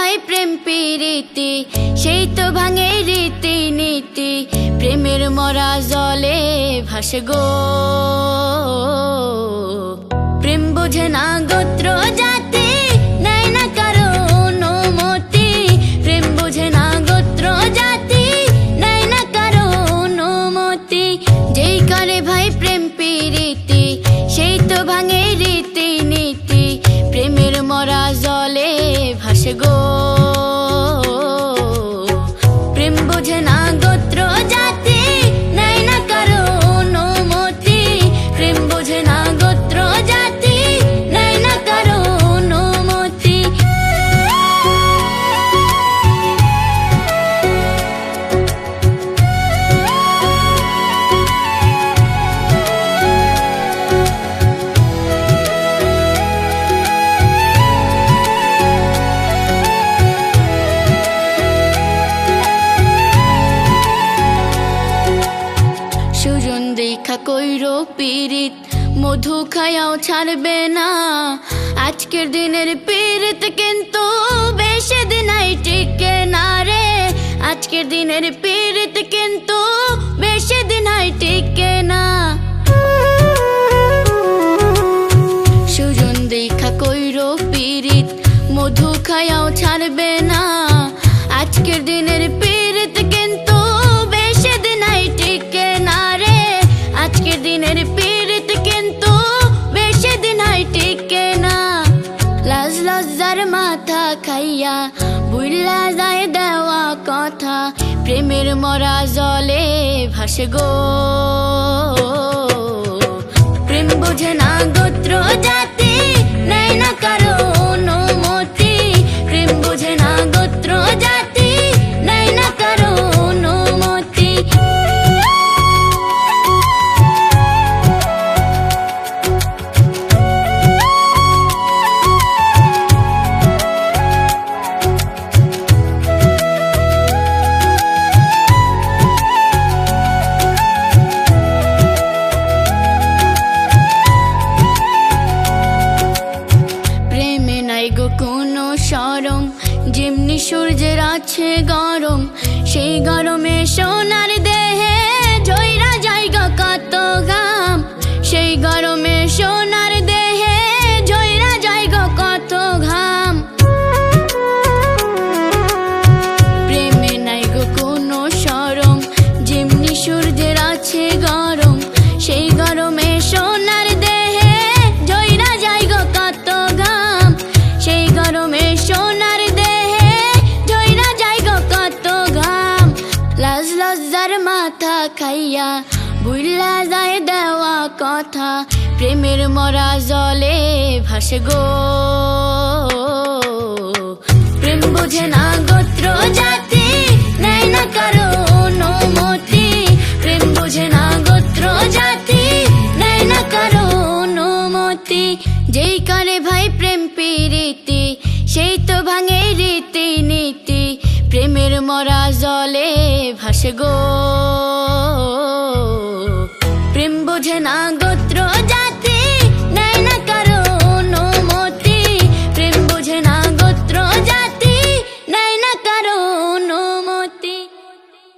হয় প্রেম পেরিতে, সেই তো ভাঙে রীতি নীতি প্রেমের মরা জলে ভাসে গো। প্রেম বোঝে না পীড়িত। মধু খায়াও ছাড়বে না। আজকের দিনের পীড়িত কিন্তু বেশি দিনাই টিকে না রে। আজকের দিনের পীড়িত কিন্তু বেশি দিনাই টিকে না। সুজন দেখা কইর পীড়িত। মধু খায়াও ছাড়বে না। আজকের দিনের পীড়িত লজ্জার মাথা খাইয়া বুইলা যায় দেওয়া কথা প্রেমের মরা জলে ভাসে গো প্রেম বোঝে না গোত্র জাতি যেমনি সূর্যের আছে গরম। সেই গরমে সোনার দেহে জয়রা জায়গা কত গাম। সেই গরমে মাথা খাইয়া বুইলা যায় দেওয়া কথা। প্রেমের মরা জলে ভাসে গো। প্রেম বোঝে না গোত্র জাতি, নেয় না কারও অনুমতি। প্রেম বোঝে না গোত্র জাতি, নেয় না কারও অনুমতি। যেই করে ভাই প্রেম প্রীতি, সেই তো ভাঙে রীতি নীতি প্রেমের মরা জলে ভাসে গো।